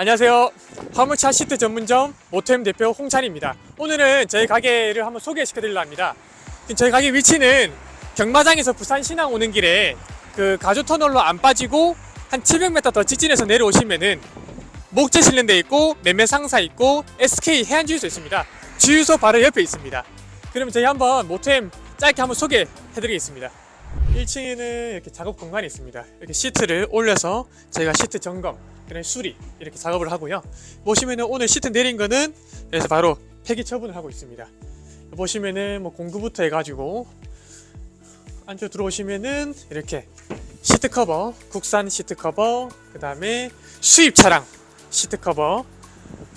안녕하세요. 화물차 시트 전문점 모템 대표 홍찬입니다. 오늘은 저희 가게를 한번 소개시켜 드리려 합니다. 저희 가게 위치는 경마장에서 부산 신항 오는 길에 그 가조 터널로 안 빠지고 한 700m 더 직진해서 내려오시면은 목재 실린데 있고 매매 상사 있고 SK 해안 주유소 있습니다. 주유소 바로 옆에 있습니다. 그럼 저희 한번 모템 짧게 한번 소개해 드리겠습니다. 1층에는 이렇게 작업 공간이 있습니다. 이렇게 시트를 올려서 저희가 시트 점검, 그다음에 수리 이렇게 작업을 하고요. 보시면은 오늘 시트 내린 거는 그래서 바로 폐기 처분을 하고 있습니다. 보시면은 뭐 공구부터 해가지고 안쪽 들어오시면은 이렇게 시트 커버, 국산 시트 커버, 그 다음에 수입 차량 시트 커버,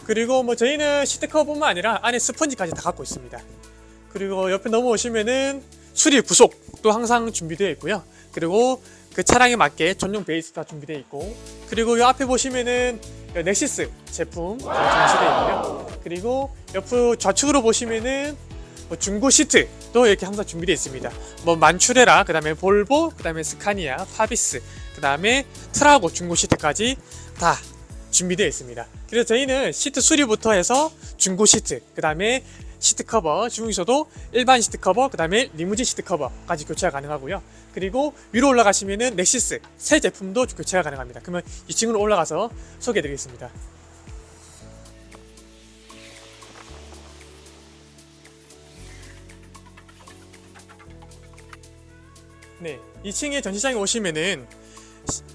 그리고 뭐 저희는 시트 커버뿐만 아니라 안에 스펀지까지 다 갖고 있습니다. 그리고 옆에 넘어오시면은 수리 부속도 항상 준비되어 있고요. 그리고 그 차량에 맞게 전용 베이스 다 준비되어 있고 그리고 이 앞에 보시면은 이 넥시스 제품 전시되어 있고요. 그리고 옆 좌측으로 보시면은 뭐 중고 시트도 이렇게 항상 준비되어 있습니다. 뭐 만추레라, 그 다음에 볼보, 그 다음에 스카니아, 파비스, 그 다음에 트라고 중고 시트까지 다 준비되어 있습니다. 그래서 저희는 시트 수리부터 해서 중고 시트, 그 다음에 시트 커버 중에서도 일반 시트 커버, 그 다음에 리무진 시트 커버까지 교체가 가능하고요. 그리고 위로 올라가시면은 넥시스 새 제품도 교체가 가능합니다. 그러면 2층으로 올라가서 소개해 드리겠습니다. 네, 2층에 전시장에 오시면은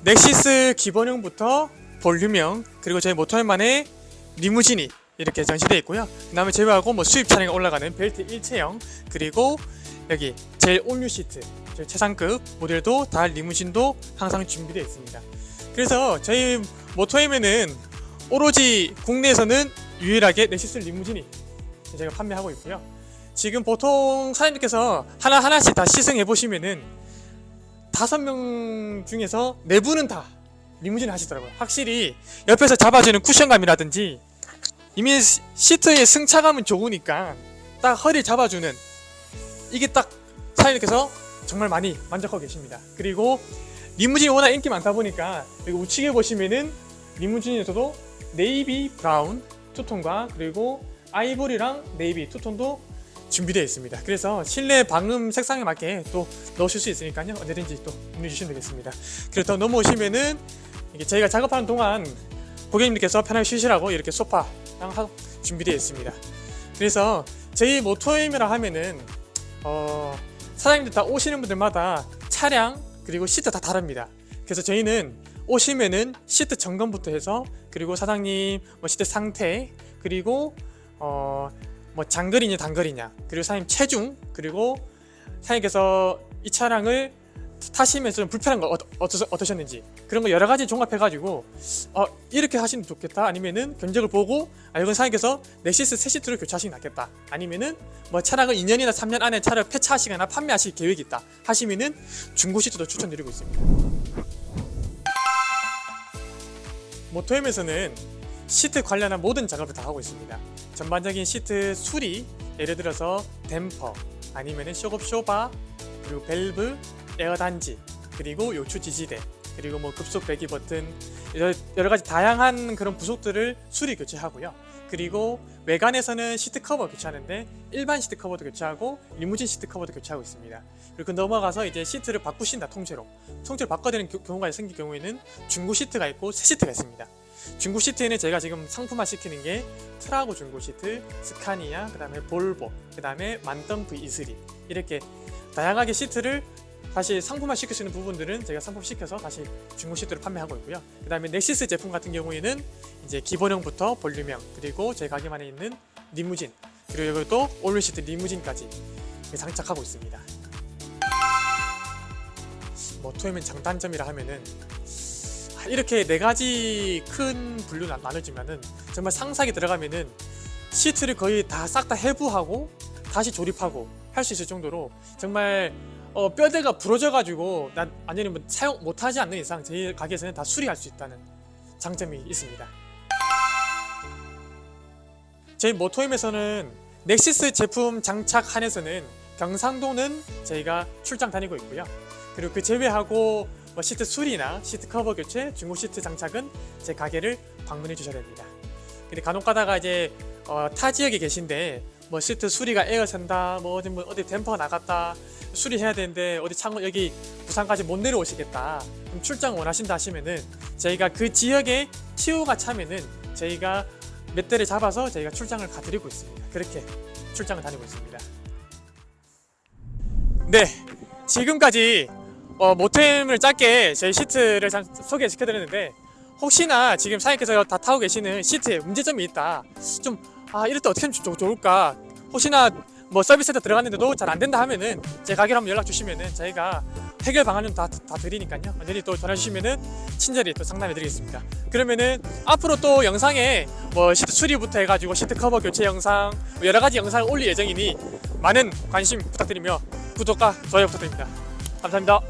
넥시스 기본형부터 볼륨형 그리고 저희 모터만의 리무진이 이렇게 전시되어 있고요. 그 다음에 제외하고 뭐 수입 차량에 올라가는 벨트 일체형 그리고 여기 제일 올뉴 시트 저희 최상급 모델도 다 리무진도 항상 준비되어 있습니다. 그래서 저희 모터엠에는 오로지 국내에서는 유일하게 넥시스 리무진이 제가 판매하고 있고요. 지금 보통 사장님께서 하나 하나씩 다 시승해 보시면은 다섯 명 중에서 네 분은 다 리무진 하시더라고요. 확실히 옆에서 잡아주는 쿠션감이라든지 이미 시- 시트의 승차감은 좋으니까 딱 허리 잡아주는 이게 딱 사장님께서 정말 많이 만족하고 계십니다. 그리고 리무진이 워낙 인기 많다 보니까 여기 우측에 보시면은 리무진에서도 네이비 브라운 투톤과 그리고 아이보리랑 네이비 투톤도 준비되어 있습니다. 그래서 실내 방음 색상에 맞게 또 넣으실 수 있으니까요. 언제든지 또 문의 주시면 되겠습니다. 그리고 더 넘어오시면은 이게 저희가 작업하는 동안 고객님께서 편하게 쉬시라고 이렇게 소파랑 하- 준비되어 있습니다. 그래서 저희 모토임이라 하면은 어, 사장님들 다 오시는 분들마다 차량 그리고 시트 다 다릅니다. 그래서 저희는 오시면은 시트 점검부터 해서 그리고 사장님 뭐 시트 상태 그리고 어, 뭐 장거리냐 단거리냐 그리고 사장님 체중 그리고 사장님께서 이 차량을 타시면서 좀 불편한 거 어떠, 어떠, 어떠셨는지 그런 거 여러 가지 종합해가지고 어, 이렇게 하시면 좋겠다. 아니면은 견적을 보고 아 이건 사장님께서 넥시스 새 시트를 교체하시는 게 낫겠다. 아니면은 뭐 차량을 2년이나 3년 안에 차를 폐차하시거나 판매하실 계획이 있다 하시면은 중고 시트도 추천드리고 있습니다. 모토엠에서는 시트 관련한 모든 작업을 다 하고 있습니다. 전반적인 시트 수리, 예를 들어서 댐퍼, 아니면은 쇼급 쇼바, 그리고 밸브, 에어 단지, 그리고 요추 지지대, 그리고 뭐 급속 배기 버튼 여러, 가지 다양한 그런 부속들을 수리 교체하고요. 그리고 외관에서는 시트 커버 교체하는데 일반 시트 커버도 교체하고 리무진 시트 커버도 교체하고 있습니다. 그리고 넘어가서 이제 시트를 바꾸신다 통째로 통째로 바꿔야 되는 교- 경우가 생길 경우에는 중고 시트가 있고 새 시트가 있습니다. 중고 시트에는 제가 지금 상품화 시키는 게 트라고 중고 시트, 스카니아, 그다음에 볼보, 그다음에 만덤 V23 이렇게 다양하게 시트를 다시 상품화 시킬 수 있는 부분들은 제가 상품 시켜서 다시 중고 시트를 판매하고 있고요. 그 다음에 넥시스 제품 같은 경우에는 이제 기본형부터 볼륨형 그리고 제 가게만에 있는 리무진 그리고 또 올류 시트 리무진까지 장착하고 있습니다. 모토엠은 장단점이라 하면은 이렇게 네 가지 큰 분류 나- 나눠지면은 정말 상상이 들어가면은 시트를 거의 다 싹 다 해부하고 다시 조립하고 할 수 있을 정도로 정말 어, 뼈대가 부러져가지고 난 완전히 뭐 사용 못하지 않는 이상 저희 가게에서는 다 수리할 수 있다는 장점이 있습니다. 저희 모토임에서는 넥시스 제품 장착 한에서는 경상도는 저희가 출장 다니고 있고요. 그리고 그 제외하고 뭐 시트 수리나 시트 커버 교체, 중고 시트 장착은 제 가게를 방문해 주셔야 됩니다. 근데 간혹 가다가 이제 어, 타 지역에 계신데 뭐 시트 수리가 에어 샌다, 뭐 어디 뭐 어디 댐퍼가 나갔다, 수리해야 되는데 어디 창고 여기 부산까지 못 내려오시겠다. 그럼 출장 원하신다 하시면은 저희가 그 지역에 TO가 차면은 저희가 몇 대를 잡아서 저희가 출장을 가드리고 있습니다. 그렇게 출장을 다니고 있습니다. 네, 지금까지 어, 모템을 짧게 저희 시트를 잠- 소개시켜드렸는데 혹시나 지금 사장님께서 다 타고 계시는 시트에 문제점이 있다. 좀 아 이럴 때 어떻게 하면 좋- 좋을까? 혹시나 뭐 서비스 센터 들어갔는데도 잘 안 된다 하면은 제 가게로 한번 연락 주시면은 저희가 해결 방안은 다, 다 드리니까요. 언제든 또 전화 주시면은 친절히 또 상담해 드리겠습니다. 그러면은 앞으로 또 영상에 뭐 시트 수리부터 해가지고 시트 커버 교체 영상 뭐 여러 가지 영상을 올릴 예정이니 많은 관심 부탁드리며 구독과 좋아요 부탁드립니다. 감사합니다.